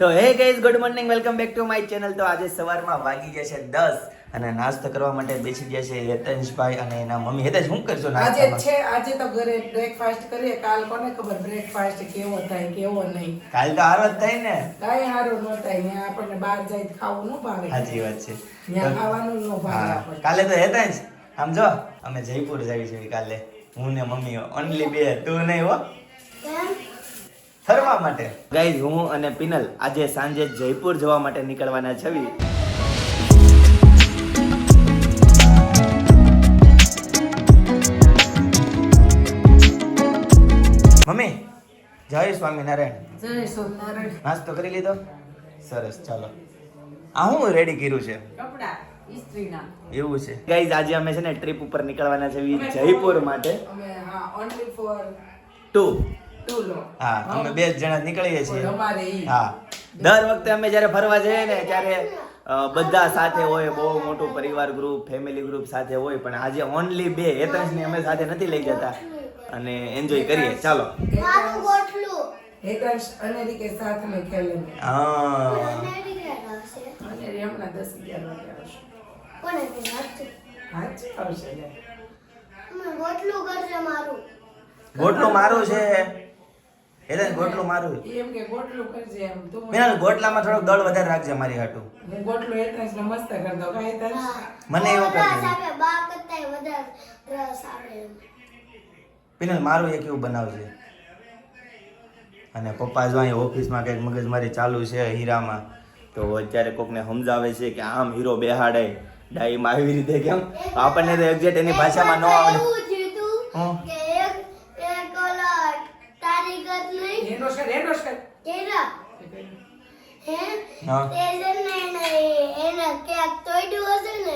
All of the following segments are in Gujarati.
તો hey guys good morning welcome back to my channel તો આજે સવારમાં વાગી જશે દસ અને નાસ્તો કરવા માટે બેસી ગયા છે હેતેશભાઈ અને એના મમ્મી. હેતેશ શું કરશો આજે છે આજે તો ઘરે બ્રેકફાસ્ટ કરીએ. કાલ કોને ખબર બ્રેકફાસ્ટ કેવો થાય કેવો નહીં? કાલ તો હારો જ થાય ને. કાંઈ સારું ન થાય. ને આપણને બહાર જાય તો ખાવું ન ભાવે. સાચી વાત છે. ત્યાં ખાવાનું ન ભાવે કાલે તો હેતેશ આમ જો અમે જયપુર જઈએ છીએ કાલે. હું ને મમ્મી ઓનલી બે તું નહીં હો. ફરવા માટે. ગાઈઝ હું અને પિનલ આજે સાંજે જયપુર જવા માટે નીકળવાના છવી. મમ્મી જય સ્વામિનારાયણ. જય સ્વામિનારાયણ. નાસ્તો કરી લીધો? સરસ ચાલો. આ હું રેડી કર્યું છે? કપડા એવું છે. ગાઈઝ આજે અમે છે ને ટ્રીપ ઉપર નીકળવાના છે જયપુર માટે. ઓનલી ફોર ટુ હા અમે બે જણા નીકળીએ છીએ. હા. દર વખતે અમે જ્યારે ફરવા જઈએ ને ત્યારે બધા સાથે હોય બહુ મોટું પરિવાર ગ્રુપ ફેમિલી ગ્રુપ સાથે હોય પણ આજે ઓનલી બે હેતંશને અમે સાથે નથી લઈ જતા. અને એન્જોય કરીએ. ચાલો. ગોટલું મારું છે. હેતંશ ગોટલું મારું. એમ કે ગોટલું કરજે એમ. તો મને- ગોટલામાં થોડોક દળ વધારે રાખજે મારી હાટું. હું ગોટલું હેતંશ ને મસ્ત કર દો બા હેતંશ મને એવું આવે પિનલ મારું એક એવું બનાવજે. અને પપ્પા જો અહીં ઓફિસમાં કંઈક મગજમારી ચાલુ છે હીરામાં તો અત્યારે કોકને સમજાવે છે કે આમ હીરો બેહાડે. ડાઈમાં આવી રીતે કેમ? આપણને તો એક્ઝેક્ટ એની ભાષામાં ન આવડે. હું? એનો સર હા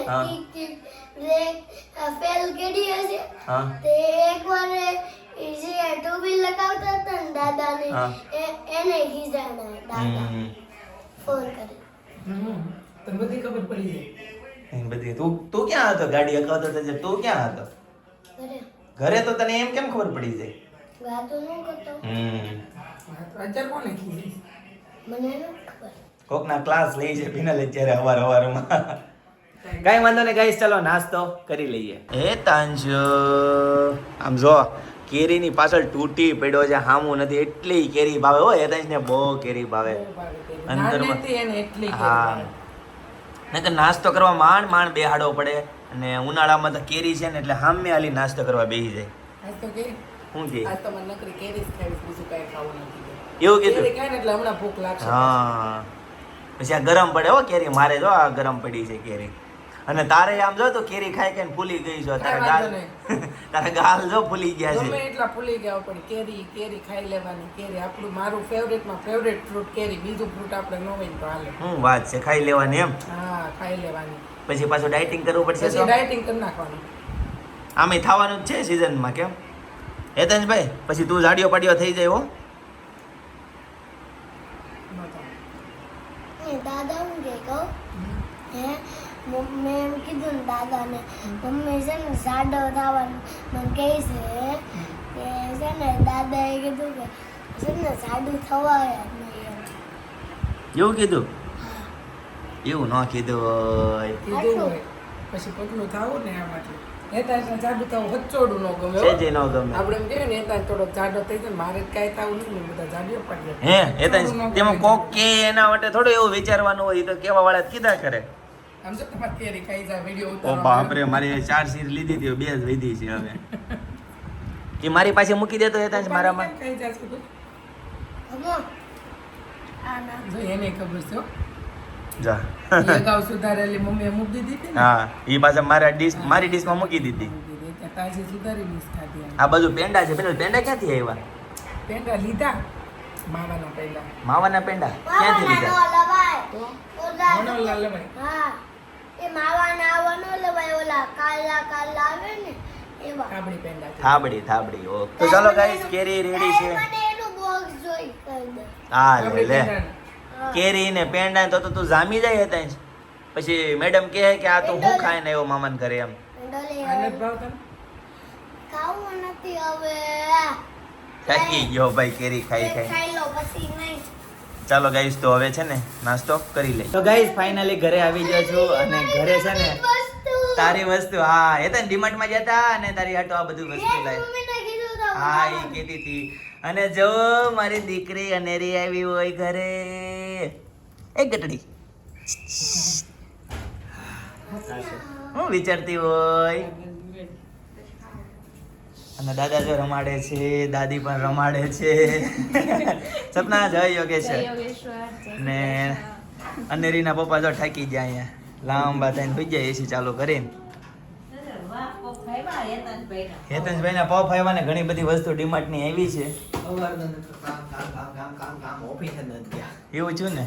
હા. ફેલ કરી હશે હા તે એકવાર એ જે ટોપી લગાવતા હતા ને દાદાને એ- એને ખીજાણા દાદા ફોન કરી હમ તને બધી ખબર પડી જાય બધી તું તું ક્યાં હતો ગાડી અકાવતો હતો તું ક્યાં હતો ઘરે તો તને એમ કેમ ખબર પડી જાય વાતો ન કરતો હમ હા, તો અત્યારે કોને ખીજી મને ન કોકના ક્લાસ લઈ છે ફિનલ અત્યારે હવાર હવારમાં. કઈ વાંધો નહીં ગાઈસ ચલો નાસ્તો કરી લઈએ. એ તાંજો. આમ જો કેરીની પાછળ તૂટી પડ્યો છે હામું નથી એટલી કેરી ભાવે. હો એ તાંજ ને બહુ કેરી ભાવે. અંદરમાં- હા. નકર નાસ્તો કરવા માંડ માંડ બેહાડવો પડે. અને ઉનાળામાં તો કેરી છે ને એટલે હામે હાલી નાસ્તો કરવા બેસી જાય. આજ તો કે શું કે આ તો મને નકરી કેરી જ ખાવી બીજું કાંઈ ખાવું નથી એવું કેરી કીધું ખાય ને એટલે હમણાં ભૂખ લાગશે હા. પછી આ ગરમ પડે હો કેરી મારે જો આ ગરમ પડી છે કેરી. અને તારે આમ જો તો કેરી ખાઈ ખાઈને ફૂલી ગઈ છો તારા ગાલ તારા ગાલ જો ફૂલી ગયા ગમે છે એટલા ભૂલી ગયા પણ કેરી કેરી ખાઈ લેવાની કેરી આપણું મારું ફેવરેટમાં ફેવરેટ ફ્રૂટ કેરી બીજું ફ્રૂટ આપણે નો હોય તો હાલે. હું વાત છે ખાઈ લેવાની એમ? હા ખાઈ લેવાની. પછી પાછું ડાયટિંગ કરવું પડશે તો? ડાયટિંગ કરી નાખવાનું. આમે થવાનું જ છે સિઝનમાં કેમ? હેતંશભાઈ પછી તું જાડિયો પાડ્યો થઈ જાય હો. દાદા હું કે કહું? હે? મમ- એમ કીધું ને દાદાને મમ્મી છે ને જાડો થવાનું. મને કહે છે કે છે ને દાદાએ કીધું કે છે ને જાડું થવાય જ નહીં એમ. એવું કીધું? એવું ન કીધું કીધું પછી પગલું થાવું ને આ માટે નેતા જાડું તો હચોડું ન ગમે. સેજે ન ગમે. આપણે એમ કહીએ નેતાજી નેતા થોડો જાડો થઈ જાય મારે જ કાંઈ થવું નથી બધા જાડીઓ પાડી હે નેતાજી તેમાં કોક કે એના માટે થોડું એવું વિચારવાનું હોય તો કેવા વાળા કીધા કરે. આમ જો તમારે કેરી ખાઈ જાય વીડિયો ઓ ઉતારવા બાપરે મારી ચાર સીર લીધી હતી બે જ લીધી છે હવે. એ મારી પાસે મૂકી દેતો હેતંશ મારામાં. ખાઈ જાય છે તું? એને ખબર છે. જા. લગાવ સુધારેલી મમ્મીએ મૂકી દીધી હતી હા એ પાછા મારા ડીશ મારી ડીશમાં મૂકી દીધી. મૂકી દીધી. તાજી સુધારી ડીશ ખાધી આ બાજુ પેંડા છે. પેલા પેંડા ક્યાંથી આવ્યા? પેંડા લીધા. માવાના પેંડા. માવાના પેંડા ક્યાંથી લીધા? નો લવાય તો ઓલા વણોલા લેવાય હા. એ માવાના આવા લવાય ઓલા કાલા કાલા આવે ને એવા. કાબડી પેંડા છે. થાબડી થાબડી. ઓ તો ચાલો ગાઈસ કેરી રેડી છે. હા લે લે. કેરી ને પેંડા તો તો જામી જાય હતા પછી મેડમ કહે કે આ તું શું ખાઈને એવો મામાન કરે એમ. ને? થાકી ગયો ભાઈ કેરી ખાઈ ખાઈ. ખાઈ લો પછી નહીં. ચાલો ગાઈસ તો હવે છે ને નાસ્તો કરી લઈ તો ગાઈસ ફાઇનલી ઘરે આવી ગયો છું અને ઘરે છે ને તારી વસ્તુ હા એ તો ડીમાર્ટમાં જતા અને તારી હાટો આ બધું વસ્તુ લાવી મમ્મીને કીધું તો હા એ કહેતી હતી. અને જો મારી દીકરી અનેરી આવી હોય ઘરે એ ગટડી હું વિચારતી હોય. અને દાદા જો રમાડે છે દાદી પણ રમાડે છે. સપના જય યોગેશ્વર ને અનેરીના પપ્પા જો થાકી ગયા અહીંયા. લાંબા થઈને સુઈ જાય એસી ચાલુ કરીને. હેતનભાઈ ના પપ આવ્યા ને ઘણી બધી વસ્તુ ડીમાર્ટની આવી છે. એવું છું ને?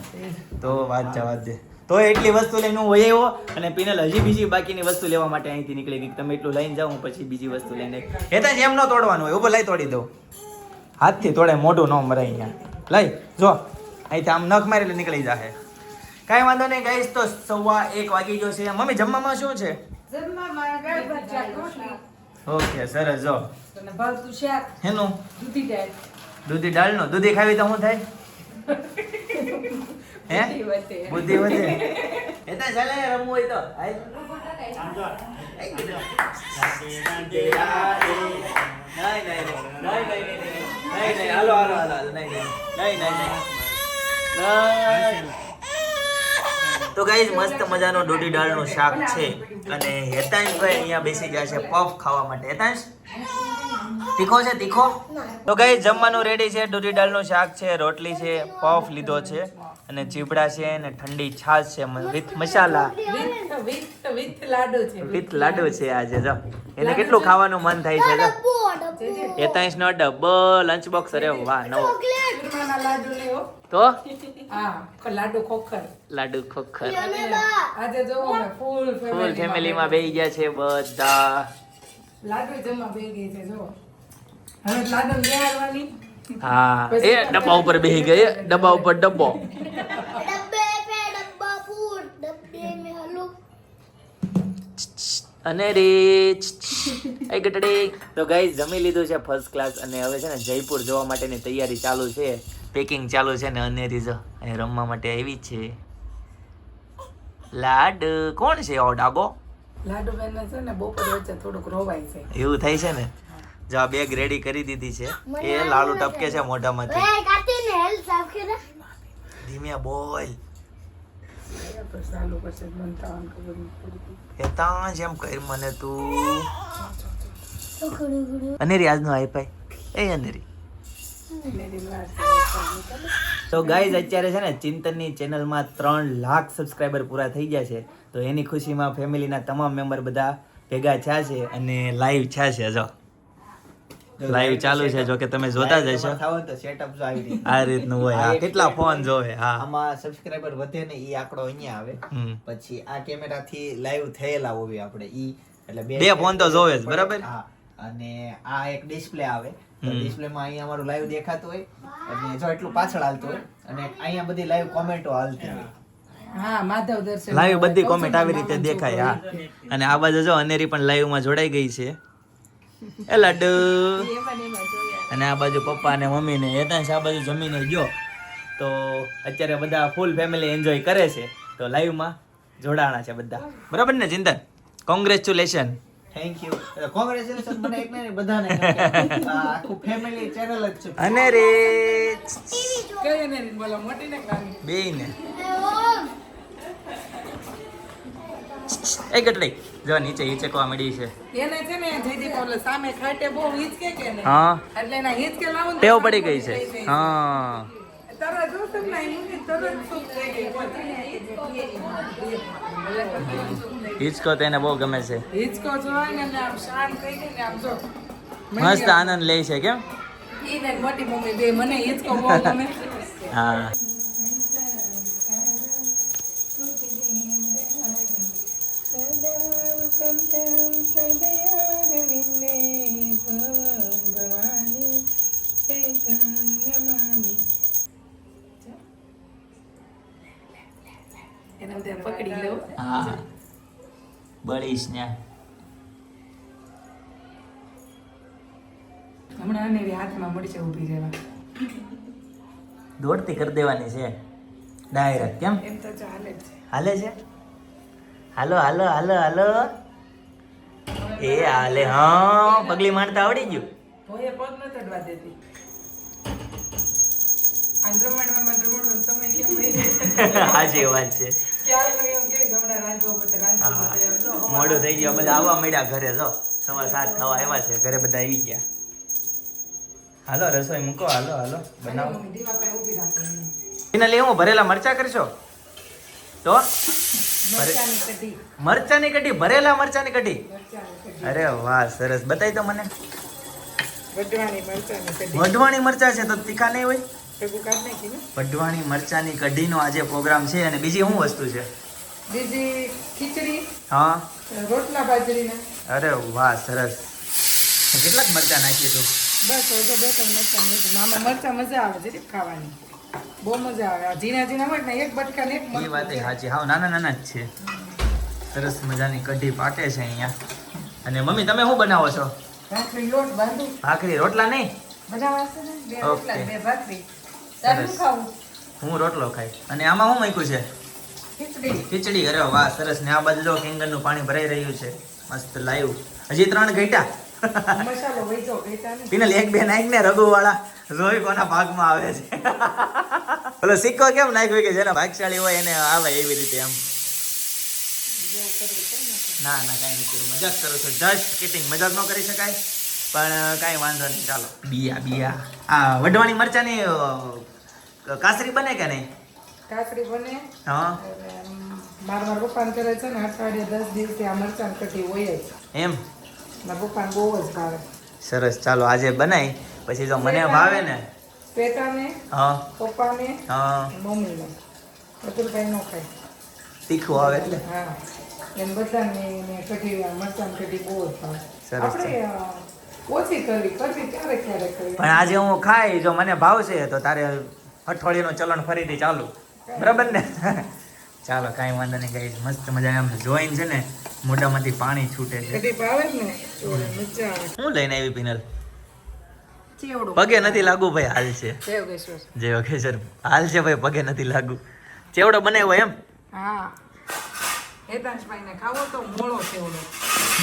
તો વાત જવા દે. તો એટલી વસ્તુ લઈને હું વહી આવ્યો અને પીનલ હજી બીજી બાકીની વસ્તુ લેવા માટે અહીંથી નીકળી ગઈ. તમે એટલું લઈને જાઓ પછી બીજી વસ્તુ લઈને હેતન એમ ન તોડવાનું હોય. ઊભો લઈ તોડી દઉં. હાથથી તોડે મોઢું ન મરાય અહીંયા. લઈ જો. અહીંથી આમ નખ મારી એટલે નીકળી જાહે. કાંઈ વાંધો નહીં ગઈશ તો સવા એક વાગી ગયો છે. મમ્મી જમવામાં શું છે? દાળ ઓકે સરસ જો હેનું દૂધી દાળ દૂધી દાળનો દૂધી ખાવી તો શું થાય હે બુદ્ધિ વધે. એ તો ચાલે રમવું હોય તો. નહીં, નહીં, નહીં. નહીં, નહીં, નહીં. નહીં, નહીં. નહીં, નહીં, નહીં. નહીં. તો ગાઈઝ મસ્ત મજાનો દોઢી દાળનું શાક છે. અને હેતાંશભાઈ અહીંયા બેસી ગયા છે પફ ખાવા માટે. હેતાંશ? તીખો છે, તીખો? તો ગાઈઝ જમવાનું રેડી છે. દોઢી દાળનું શાક છે, રોટલી છે પફ લીધો છે. અને ચીબડા છે અને ઠંડી છાશ છે વિથ મસાલા. વિથ લાડુ છે. વિથ લાડુ છે આજે જો. એને કેટલું ખાવાનું મન થાય છે જો. એતાઈસ નો ડબ્બો લંચ બોક્સ અરે વાહ નવો. તો? લાડુ ખોખર. લાડુ ખોખર. આજે જોવો ફૂલ ફેમિલી ફેમિલીમાં બેહી ગયા. છે બધા. લાડુ જમવા બેહી ગઈ છે જો. હવે લાડુ નિહાળવાની હા એ ડબ્બા ઉપર બેસી ગઈ ડબ્બા ઉપર ડબ્બો. અને રે એ ગટડી. તો ગાઈઝ જમી લીધું છે ફર્સ્ટ ક્લાસ અને હવે છે ને જયપુર જવા માટેની તૈયારી ચાલુ છે. પેકિંગ ચાલુ છે ને અનેરી જો. એ રમવા માટે આવી છે. લાડ કોણ છે ઓ ડાગો? લાડુ બેન છે ને બપોર વચ્ચે થોડુંક રોવાય છે એવું થાય છે ને? જો આ બેગ રેડી કરી દીધી છે. એ લાડુ ટપકે છે મોઢામાંથી. ધીમે બોલ તો ચાલુ કરશે બનતાવાનું ખબર નહીં પડી એ ત્યાં જ એમ કર મને તું. અનેરી આજનો આઈપાઈ એ અનેરી. તો ગાઈઝ અત્યારે છે ને ચિંતનની ચેનલમાં ત્રણ લાખ સબસ્ક્રાઈબર પૂરા થઈ ગયા છે. તો એની ખુશીમાં ફેમિલીના તમામ મેમ્બર બધા ભેગા થયા છે અને લાઈવ થયા છે જો. લાઈવ ચાલુ છે જો કે તમે જોતા જ હશો. તો સેટઅપ જો આવી આ રીતનું હોય હા કેટલા ફોન જોવે હા. આમાં સબસ્ક્રાઇબર વધે ને ઈ આંકડો અહીંયા આવે. પછી આ કેમેરાથી લાઈવ થયેલા હોવી આપણે ઈ એટલે બે ફોન તો જોવે જ, બરાબર? હા અને આ એક ડિસ્પ્લે આવે. ડિસ્પ્લે માં અહીંયા અમારું લાઈવ દેખાતું હોય અને જો એટલું પાછળ હાલતું હોય અને અહીંયા બધી લાઈવ કોમેન્ટો હાલતી હોય. હા માધવ દર્શન લાઈવ બધી કોમેન્ટ આવી રીતે દેખાય હા. અને આ બાજુ જો અનેરી પણ લાઈવમાં જોડાઈ ગઈ છે. એ લાડુ અને આ બાજુ પપ્પા ને મમ્મી ને હેતાંશ આ બાજુ જમીને ગયો. તો અત્યારે બધા ફૂલ ફેમિલી એન્જોય કરે છે. તો લાઈવમાં જોડાણા છે બધા. બરાબર ને Chintan congratulation thank you congratulation મને એક ને બધાને. કેમ કે આ આખું ફેમિલી ચેનલ જ છે. અને રે કઈ ને બોલો મોટી ને કાની બે ને. એ કેટલી જો નીચે ઈચે મળી છે. એને છે ને જયદીપ ઓલે સામે ખાટે બહુ હિચકે કે ને હા. એટલે એના હિચકે લાવો ટેવ તો પડી ગઈ છે. હા. તરત જો તમને એની તરત સુખ થઈ ગઈ. હિચકો તો એને બહુ ગમે છે. હિચકો જોવાય ને આમ શાંત થઈ ગઈ ને આમ જો. મસ્ત આનંદ લે છે કેમ? ઈ ને મોટી મમ્મી બે મને હિચકો બહુ ગમે હા. બળીશ ને હમણાં અનેરી હાથમાં મળશે ઊભી રહેવા. દોડતી કરી દેવાની છે. ડાયરેક્ટ કેમ? એમ તો ચાલે છે. હાલે છે? હાલો હાલો હાલો હાલો. એ હાલે હા પગલી મારતા આવડી ગયું. ભોયે પગ ન ચડવા દેતી. આંદ્રમાડમાં રમણનો સમય કેમ વહી જાય? વાત છે. ક્યારનો મોડું થઈ ગયું. બધા આવવા મળ્યા ઘરે જો. સવા સાત થવા આવ્યા છે. ઘરે બધા આવી ગયા. હાલો રસોઈ મૂકો. હાલો હાલો. બનાવો. એને. લે હું ભરેલા મરચા કરશો? તો? મરચાંની કઢી. ભરેલા મરચાની કઢી? અરે વાહ સરસ. બતાવી તો મને. વઢવાણી મરચા છે તો તીખા નહીં હોય? વઢવાણી મરચાની કઢીનો આજે પ્રોગ્રામ છે અને બીજી શું વસ્તુ છે? બીજી ખીચડી હા. રોટલા બાજરીના. અરે વાહ સરસ. કેટલાક મરચા નાખીએ તું? બસ તો બે ત્રણ મરચાં લીધું મામા મરચાં મજા આવે છે ખાવાની. બહુ મજા આવે. આ ઝીણા ઝીણા હોય ને એક બટકા ને એક એ વાત સાચી. હા નાના નાના જ છે. સરસ મજાની કઢી પાકે છે અહીંયા. અને મમ્મી તમે શું બનાવો છો? ભાખરી લોટ બાંધું ભાખરી રોટલા નહીં? બનાવાશે ને? બે રોટલા બે ભાખરી. તારું ખાવું? હું રોટલો ખાઈ અને આમાં શું મૂક્યું છે? ખીચડી. અરે વાહ સરસ. ને આ બાજુ જો કેંગરનું પાણી ભરાઈ રહ્યું છે. મસ્ત લાઈવ. હજી ત્રણ ને પિનલ એક બે નાખ ને રઘુ વાળા જોઈ કોના ભાગમાં આવે છે. પેલો સિક્કો કેમ નાખ્યો કે જેના ભાગશાળી હોય એને આવે એવી રીતે એમ. ના ના કાંઈ નથી. મજાક કરું છું. જસ્ટ કિટિંગ મજાક ન કરી શકાય. પણ કાંઈ વાંધો નહીં. ચાલો. બિયા બિયા. આ વઢવાણી મરચાની કાસરી બને કે નહીં? કાકડી બને. હા. મારા મારા પપ્પાને કરે છે ને અઠવાડિયે દસ દિવસથી આ મરચાં કઠી હોય જ. એમ? મારા પપ્પાને બહુ જ ભાવે. સરસ. ચાલો આજે બનાવી પછી જો મને ભાવે ને? પેટાને હા. પપ્પાને હા. મમ્મીને. કઈ ન ખાય. તીખું આવે એટલે? હા. એમ બધાને ને કઢી મરચાં કઢી બહુ જ ભાવે. સરસ આપણે ઓછી કરવી કરવી ક્યારેક ક્યારેક કરવી? પણ આજે હું ખાઈ જો મને ભાવશે તો તારે અઠવાડિયાનું ચલણ ફરીથી ચાલુ. બરાબર ને? ચાલો કાંઈ વાંધો નહીં કઈ મસ્ત મજા આમ જોઈન છે ને મોઢામાંથી પાણી છૂટે છે. હું લઈને આવી પિનલ? પગે નથી લાગુ ભાઈ હાલ છે. જય યોગેશ્વર. હાલ છે ભાઈ પગે નથી લાગુ. ચેવડો બનાવ્યો એમ? હા.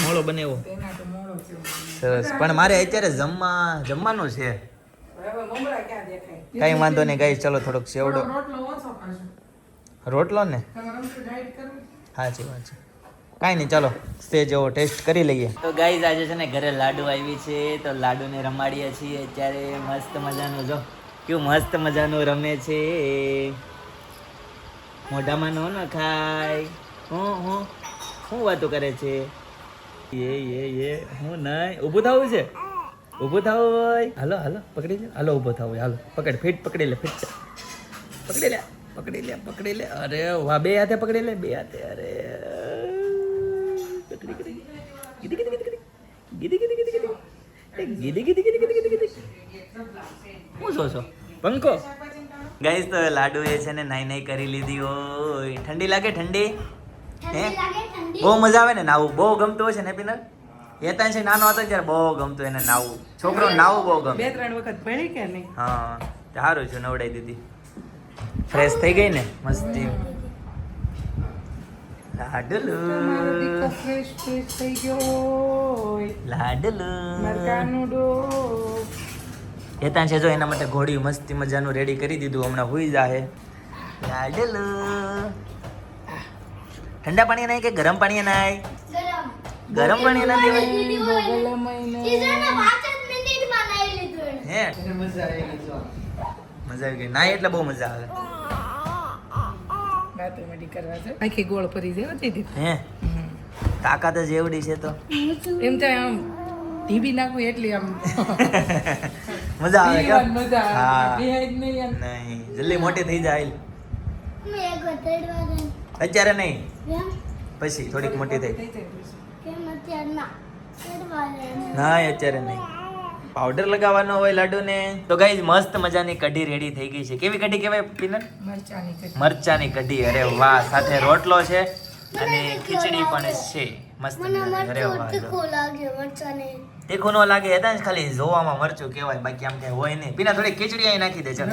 મોળો બનાવ્યો ચેવડો. સરસ. પણ મારે અત્યારે જમવા જમવાનું છે. કાંઈ વાંધો નહીં ગાઈસ ચલો થોડોક સેવડો. રોટલો ઓછો ખાશો. રોટલો ને? વાત છે. કાંઈ નહીં ચાલો સ્ટેજ એવો ટેસ્ટ કરી લઈએ. તો ગાઈઝ આજે છે ને ઘરે લાડુ આવી છે તો લાડુને રમાડીએ છીએ. અત્યારે મસ્ત મજાનું જો કેવું મસ્ત મજાનું રમે છે. મોઢામાં નો ન ખાય. હું હું શું વાતો કરે છે? એ એ એ હું નહીં. ઊભું થવું છે? ઊભું થાવ હોય. હાલો હાલો પકડી લે. હાલો ઊભો થાવ હોય. હાલો પકડ ફીટ પકડી લે ફીટ. પકડી લે પકડી લે પકડી લે. અરે વાહ બે હાથે પકડી લે બે હાથે. અરે. હું છો છો? પંખો. ગાઈસ તો લાડુ એ છે ને નાઈ નાઈ કરી લીધી. હોય ઠંડી લાગે ઠંડી? હે? ઠંડી લાગે ઠંડી. બહુ મજા આવે ને નાવું. બહુ ગમતું હોય છે ને પિનલ? છે નાનો હતો ત્યારે બહુ ગમતું એને નાવું. છોકરો નાવું બહુ ગમે. બે ત્રણ વખત ભણી કે નહીં? હા સારું છે નવડાઈ દીધી. ફ્રેશ થઈ ગઈ ને? મસ્તી. મારો ફ્રેશ ફ્રેશ થઈ ગયો લાડલો. મરકાનું ડો છે જો એના માટે ઘોડી મસ્તી મજાનું રેડી કરી દીધું. હમણાં હુઈ જાહે. લાડલું. ઠંડા પાણી નાય કે ગરમ પાણી નાય? ગરમ પાણી ના દેવાય એને. હે? મજા આવી ગઈ ના મજા આવી ગઈ. નાય એટલે બહુ મજા આવે. વાતો કરવા છે. આખી ગોળ ફરી જાય દીદી હે? તાકાત જ એવડી છે તો. એમ થાય આમ ટીવી નાખવું એટલી આમ. મજા આવે મજા નહીં નહીં. જલ્દી મોટી થઈ જાય. અત્યારે નહીં. પછી થોડીક મોટી થઈ. ના. અત્યારે નહીં. પાવડર લગાવવાનો હોય લાડુને? તો ગાઈઝ મસ્ત મજાની કઢી રેડી થઈ ગઈ છે. કેવી કઢી કહેવાય પિનલ મરચાની કઢી. અરે વાહ સાથે રોટલો છે અને ખીચડી પણ છે. મસ્ત અરે વાહ તીખું ન લાગે હતા ખાલી જોવામાં મરચું કહેવાય બાકી આમ કઈ હોય નહીં. પીના થોડી ખીચડી અહીં નાખી દે ચાલ.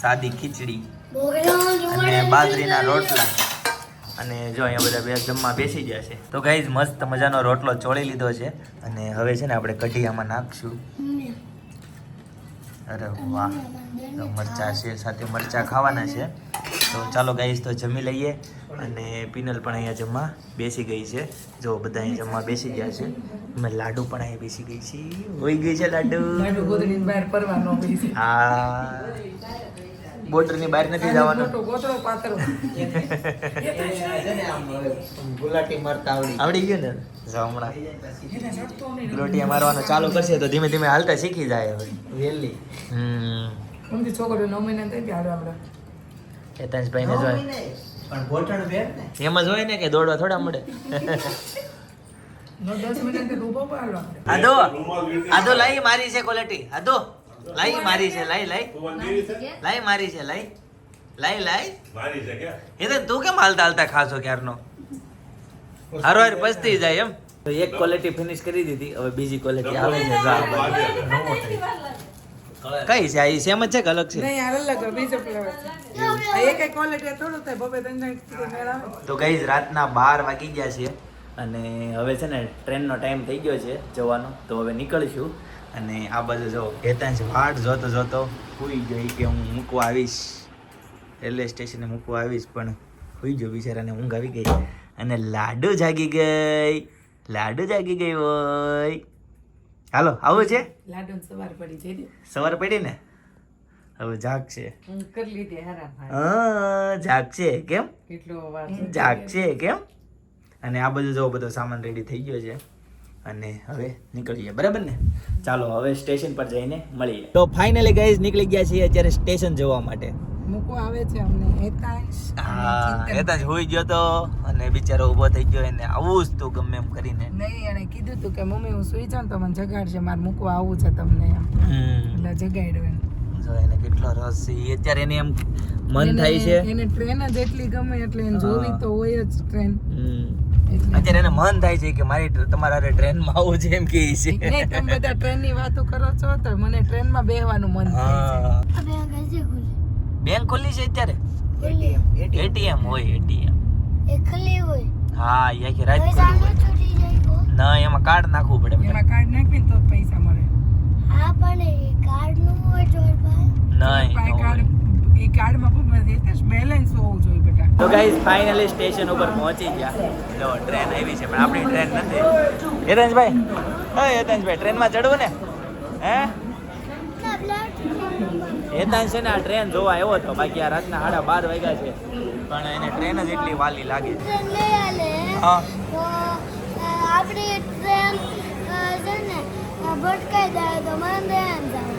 સાદી ખીચડી અને બાજરીના રોટલા. અને જો અહીંયા બધા બે જમવા બેસી ગયા છે તો ગાઈઝ મસ્ત મજાનો રોટલો ચોળી લીધો છે. અને હવે છે ને આપણે કઢી આમાં નાખશું. અરે વાહ તો મરચા છે સાથે મરચા ખાવાના છે. તો ચાલો ગાઈઝ તો જમી લઈએ. અને પિનલ પણ અહીંયા જમવા બેસી ગઈ છે. જો બધા અહીંયા જમવા બેસી ગયા છે. અમે લાડુ પણ અહીંયા બેસી ગઈ છે હોઈ ગઈ છે લાડુ. લાડુ હા બોર્ડરની બહાર નથી જવાનું. મોટો ગોતળો પાતળો. છે ને આમ ગુલાટી મરતા આવડી આવડી ગયું ને? જો હમણાં. રોટિયા મારવાનું ચાલુ કરશે તો ધીમે ધીમે હાલતા શીખી જાય હવે. વેલી હમ. ઊંધી છોકરીઓ નવ મહિના થઈ ગયા આપણે. હેતાંશભાઈને જોઈ પણ બોટણ બેર ને? એમ જ હોય ને કે દોડવા થોડા મળે. આદો આદો લઈ મારી છે ક્વોલિટી આદો લાઈ મારી છે લાઈ લાઈ. લાઈ મારી છે લાઈ. લાઈ લાઈ. એ તો તું કેમ હાલતા હાલતા ખાસો ક્યારનો? હારો હર પસ્તી જાય એમ. તો એક ક્વોલિટી ફિનિશ કરી દીધી હવે બીજી ક્વોલિટી આવે છે. કઈ છે? આ સેમ જ છે કે અલગ છે? નહીં અલગ બીજો ફ્લેવર છે. એક એક ક્વોલિટી થોડું થાય બબે ત્રણ તો ગઈ રાતના બાર વાગી ગયા છે અને હવે છે ને ટ્રેનનો ટાઈમ થઈ ગયો છે જવાનો. તો હવે નીકળીશું. અને આ બાજુ જો હેતાંશ વાટ જોતો જોતો સુઈ ગઈ કે હું મૂકવા આવીશ. રેલવે સ્ટેશને મૂકવા આવીશ પણ સુઈ ગયો બિચારાને ઊંઘ આવી ગઈ. અને લાડુ જાગી ગઈ. લાડુ જાગી ગઈ હોય હાલો આવું છે? લાડુ સવાર પડી જઈ સવાર પડી ને? હવે જાગશે. છે કરી લીધી હા. જાગ જાગશે. કેમ? કેટલો વાર છે. જાગશે. કેમ? અને આ બધું જો બધો સામાન રેડી થઈ ગયો છે. અને હવે નીકળીએ બરાબર ને? ચાલો હવે સ્ટેશન પર જઈને મળીએ. તો ફાઇનલી ગાઈઝ નીકળી ગયા છીએ અત્યારે સ્ટેશન જવા માટે. મૂકવા આવે છે અમને. હેતાંશ. હા હેતાશ હોઈ ગયો તો અને બિચારો ઊભો થઈ ગયો એને આવું જ તું ગમે એમ કરીને. નહીં એને કીધું તું કે મમ્મી હું સુઈ જાઉં તો મને જગાડશે મારે મૂકવા આવવું છે તમને એમ. હમ. એટલે જગાડ્યો જો એને કેટલો રસ છે. અત્યારે એને એમ મન થાય છે. એને ટ્રેન જ એટલી ગમે એટલે એને જોવી તો હોય જ ટ્રેન હમ. અત્યારે એને મન થાય છે કે મારી તમારા ટ્રેનમાં આવું છે એમ કે છે. તમે બધા ટ્રેનની વાતો કરો છો તો મને ટ્રેનમાં બેહવાનું મન બેંક ખુલ્લી છે અત્યારે? એટીએમ હોય એટીએમ. એ હોય. હા યા કે રાત ના એમાં કાર્ડ નાખવું પડે એમાં કાર્ડ નાખવી તો પૈસા મળે. હા પણ કાર્ડનું હોય જોર ભાઈ નહીં કાર્ડ એ કાર્ડમાં પણ પણ બેલેન્સ હોવું જોઈએ બેટા. તો ગાઈઝ ફાઇનલી સ્ટેશન ઉપર પહોંચી ગયા. જો ટ્રેન આવી છે પણ આપણી ટ્રેન નથી. યતંશભાઈ હા યતંશભાઈ ટ્રેનમાં ચડવું ને? હે? હેતાંશ છે ને આ ટ્રેન જોવા આવ્યો હતો. બાકી આ રાતના સાડા બાર વાગ્યા છે. પણ એને ટ્રેન જ એટલી વાલી લાગે છે. ટ્રેન લઈ આલે. હા. તો ટ્રેન અ, છે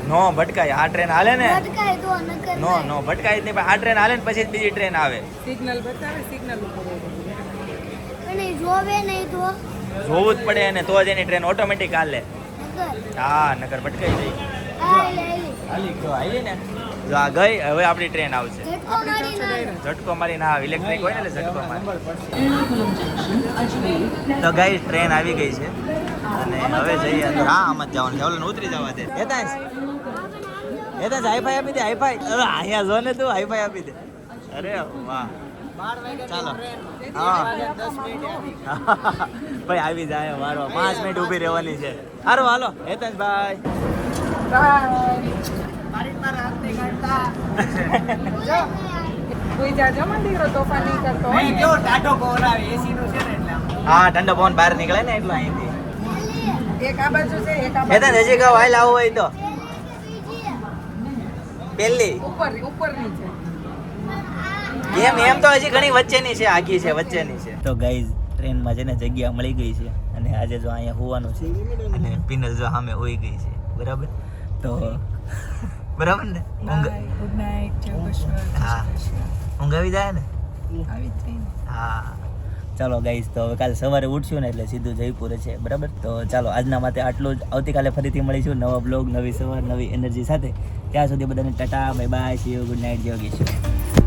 ને ભટકાય આ ટ્રેન હાલે ને? નો નો ભટકાય જ નહીં પણ આ ટ્રેન હાલે ને પછી જ બીજી ટ્રેન આવે. સિગ્નલ બતાવે સિગ્નલ જોવે નહીં તો. જોવું જ પડે અને તો જ એની ટ્રેન ઓટોમેટિક હાલે. હા નગર ભટકાઈ જાય. જો આ ગઈ હવે આપણી ટ્રેન આવશે. ઝટકો મારી ના ઇલેક્ટ્રિક હોય ને એટલે ઝટકો મારી. તો ગઈ ટ્રેન આવી ગઈ છે. અને હવે જઈએ અંદર. હા આમ જ જવાનું છે. ઓલું ઉતરી જવા દે. હેતાંશ હેતાંશ હાઈફાઈ આપી દે હાઈફાઈ અરે અહીંયા જો ને તું હાઈફાઈ આપી દે. અરે વાહ. ચાલો. હા. ભાઈ આવી જાય મારો પાંચ મિનિટ ઊભી રહેવાની છે. સારું હાલો. હેતાંશ ભાઈ હા ઠંડો પવન બહાર નીકળે ને એટલો અહીંથી. એક આ બાજુ છે એક આ બાજુ હજી કહો હાલ આવું હોય તો. પહેલી ઉપર ઉપરની છે એમ એમ તો હજી ઘણી વચ્ચેની છે આગી છે વચ્ચેની છે. તો ગાઈઝ ટ્રેનમાં છે ને જગ્યા મળી ગઈ છે. અને આજે જો અહીંયા હોવાનું છે. અને પિનલ જો સામે હોઈ ગઈ છે. બરાબર? તો બરાબર ને? Good night. હા. ઊંઘ આવી જાય ને. હા. ચાલો ગાઈસ તો હવે કાલે સવારે ઉઠશું ને એટલે સીધું જયપુર છે બરાબર? તો ચાલો આજના માટે આટલું જ. આવતીકાલે ફરીથી મળીશું નવા બ્લોગ નવી સવાર નવી એનર્જી સાથે. ત્યાં સુધી બધાને tata bye bye see good night Yogeshwar.